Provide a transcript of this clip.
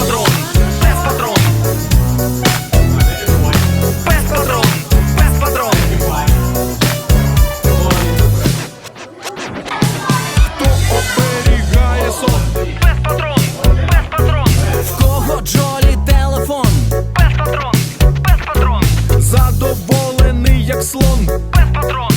патрон, без патрон, без патрон, без патрон. Хто оберігає сон? Пес патрон, без патрон. В кого Джолі телефон? Пес патрон, без патрон. Задоволений, як слон. без патрон.